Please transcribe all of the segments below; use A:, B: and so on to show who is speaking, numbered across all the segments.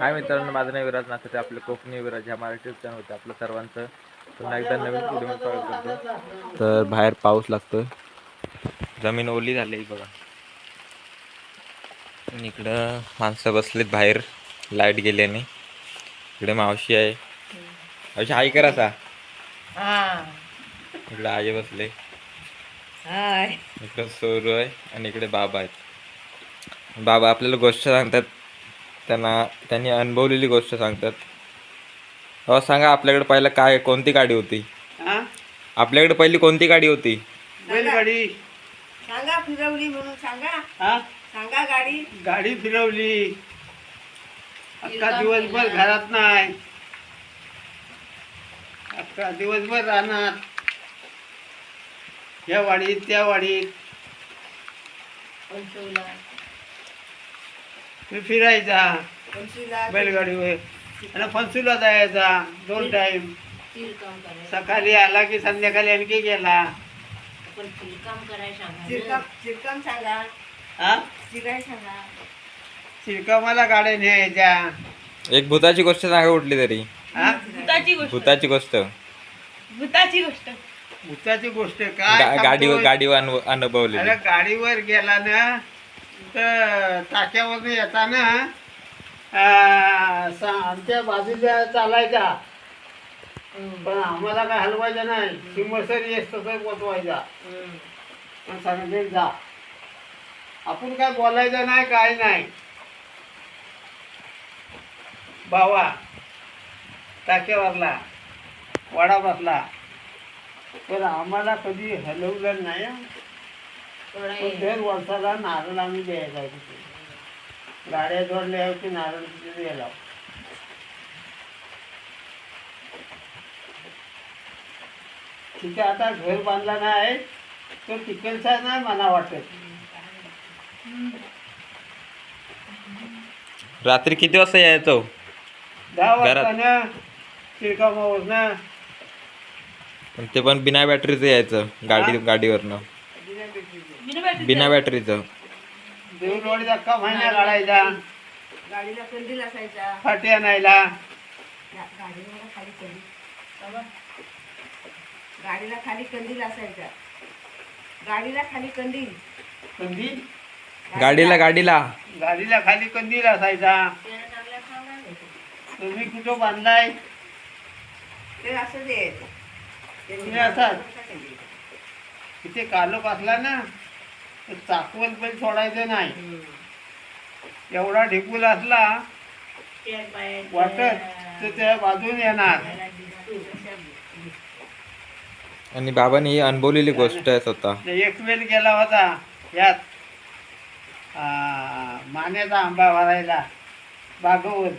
A: हाय मित्रांनो माझं नाव विराज नाथ ते आपलं कोकणी विराज ह्या मराठी चॅनल होतं आपलं सर्वांचं पुन्हा एकदा नवीन व्हिडिओ स्वागत करतो. तर बाहेर पाऊस लागतोय. जमीन ओली झाली बघा. इकडं माणसं बसलीत बाहेर. लाइट गेल्याने इकडे मावशी आहे. मावशी हाय करा
B: हा.
A: इकडे आई बसले.
B: हाय.
A: इकडे सोरू आहे आणि इकडे बाबा आहेत. बाबा आपल्याला गोष्ट सांगतात. त्यांना त्यांनी अनुभवलेली गोष्ट सांगतात. हो सांगा आपल्याकडे पहिलं काय कोणती गाडी होती?
C: हा
A: आपल्याकडे पहिली कोणती गाडी होती?
C: बैलगाडी
B: सांगा फिरवली म्हणून सांगा.
C: हा
B: सांगा गाडी.
C: गाडी फिरवली. अख्खा दिवसभर घरात नाही. अख्खा दिवसभर राहणार. या वाडीत त्या वाडीत.
B: पंचवला
C: मी फिरायचा. बैलगाडीवर आणि फनसूला जायचा दोन
D: करायचं.
C: सकाळी आला की संध्याकाळी आणखी गेला. हा चिरकामाला गाड्या न्यायच्या.
A: एक भूताची गोष्ट सांगा कुठली तरी.
C: हा
D: भूताची गोष्ट.
A: भूताची गोष्ट.
D: भूताची गोष्ट.
C: भूताची गोष्ट काय
A: गाडीवर? गाडीवर अनु- अनुभवलेली.
C: अरे गाडीवर गेला ना तर टाक्यावर येताना सा- आमच्या बाजूला चालायचा. पण आम्हाला काय हलवायचा नाही. सिमसर येस तसं पोचवायचा. पण सांगितले जा. आपण काय बोलायचं नाही काय नाही. बावा टाक्यावरला वाडा बसला पण आम्हाला कधी हलवलं नाही. दर वर्षाला नारळ आम्ही द्यायचा आहे तिथे. गाड्या जोडल्या की नारळ तिथे द्यायला. तिथे आता घर बांधला नाही तो तिकडचा नाही मला वाटत.
A: रात्री किती वाजता यायचो?
C: दहा. वाजता शिरकामावर ना
A: पण ते पण बिना बॅटरीचं यायचं गाडी गाडीवरनं. बिना बॅटरीचं
C: देऊळवाडीचा अख्खा महिना काढायचा
B: गाडीला कंदील असायचा.
C: फाटी आणायला.
B: गाडीला खाली कंदील. गाडीला खाली कंदील असायचा. गाडीला खाली कंदील
C: कंदील
A: गाडीला गाडीला.
C: गाडीला. खाली कंदील असायचा. तुम्ही कुठं बांधलाय?
B: ते असं दे
C: तुम्ही तिथे कालोख असला ना तर चाकवत पण सोडायचं नाही. एवढा ढिपूल असला वाटत तर त्या बाजून येणार.
A: आणि बाबांनी ही अनुभवलेली गोष्ट आहे स्वतः.
C: एक वेळ गेला होता यात मान्याचा आंबा भरायला बागवर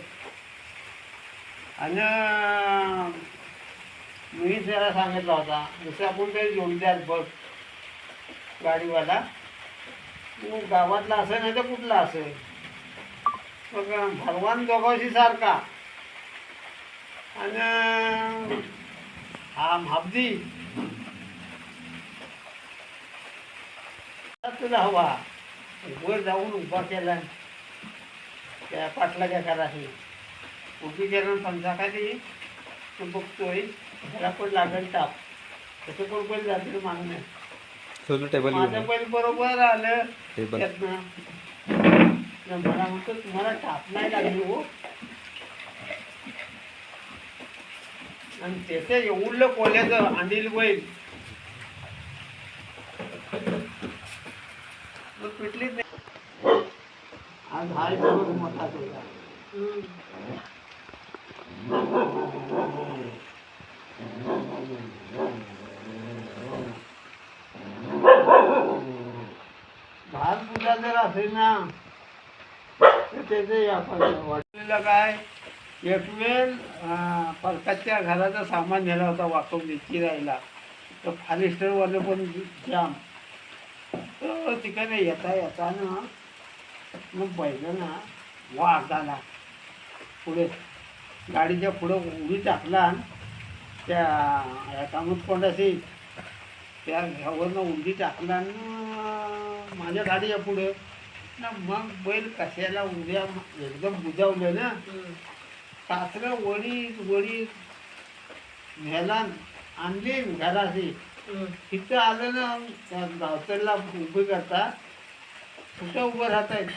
C: आणि मी त्याला सांगितला होता जसं आपण काही जोडीदार बघ. गाडीवाला. मग गावातला असेल नाही तर कुठला असेल. मग भगवान दोघांशी सारखा. आणि हा म्हापदी तुला हवा. वर जाऊन उभा केला. त्या पाटलाच्या कराशी उभी केलं संध्याकाळी तू बघतोय त्याला पण लागेल ताप. तसं पण बैल जातील मागणं
A: सोलू टेबल
C: माझं बैल बरोबर आलं.
A: टेबल
C: त्यातनं न मला म्हणतो तुम्हाला ताप नाही लागली हो. आणि त्याचं एवढलं कोल्याचं अंडील बैल. मग पिटलीच नाही. आज हाय बरोबर मोठा तुझा पूजा असेल ना? तर त्याचे वाटलेलं काय एक वेळ परकाच्या घराचा सामान नेला होता वाकून निश्चित राहिला. तर फालिस्टरवाले पण जाम. तर तिकडे येता येता ना मग बैल ना वाघ आला. पुढे गाडीच्या पुढं उडी टाकला. त्या कामत कोंडाशी त्या घ्यावरनं उडी टाकला माझ्या गाडीच्या पुढे ना मग बैल कशाला उद्या एकदम बुजावलं ना सासरं वडी वडी न्यायला आणली घराशी. तिथं आलं ना गावतरला उभे करतात कुठं उभं राहतायत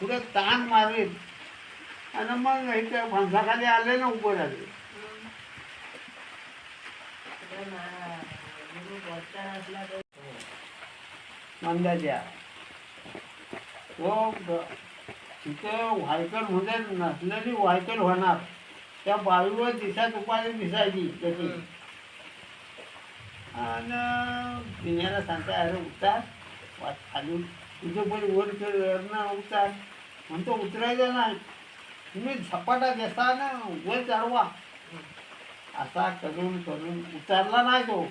C: पुढे ताण मारेल? आणि मग इथं फणसाखाली आले ना उभं राहिले. मंदाच्या. ग- तिथं व्हायकलमध्ये नसलेली व्हायकल होणार. त्या बावीवर दिशा दुपारी दिसायची त्याची. आणि पिण्याला सांगता अरे उतार. वा- खाली तुझं पण वर ना उतार. म्हणतो उतरायचं नाही. तुम्ही झपाटा देता ना वर चढवा असा करून करून उतरला नाही तो.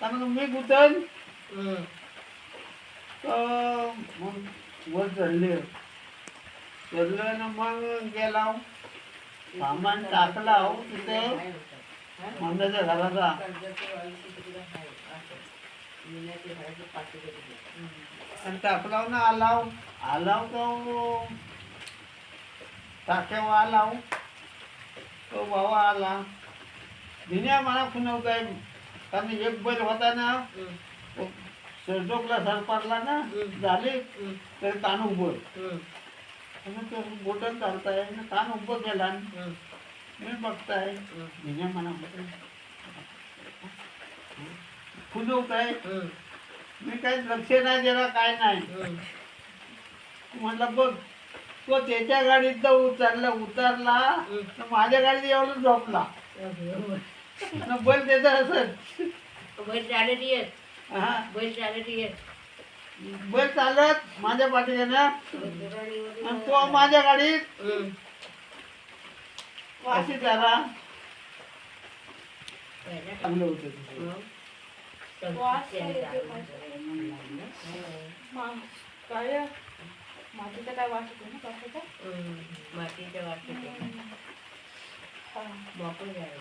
C: कारण मी उतर तर मग वर चढले? चढलं ना मग गेला सामान टाकला तिथे. मंदाच्या घराचा. आणि टाकलाव ना आलाव. आलाव तो टाक्यावर आलाव? तो बाबा आला. धिन्या मला खुनवताय कारण एक बैल होता ना सरजोकला सर पडला ना झाले तर कान उभं. बोटन चालताय आणि कान उभं केला. मी बघताय धिन्या मला खुनवताय मी काही लक्ष नाही दिला काय नाही. म्हणलं बघ तो त्याच्या गाडीत उतरला उतरला तर माझ्या गाडीत एवढं झोपला. बैल त्याचा असत
D: बैल
C: हा.
D: बैल चालत येत
C: बैल चालत माझ्या पाठीने ना आणि तो माझ्या गाडीत. अशी त्याला चांगलं होतं तिथे.
E: काय मातीचं काय वाटत ना
D: मातीच्या वाटत मोकळं झालं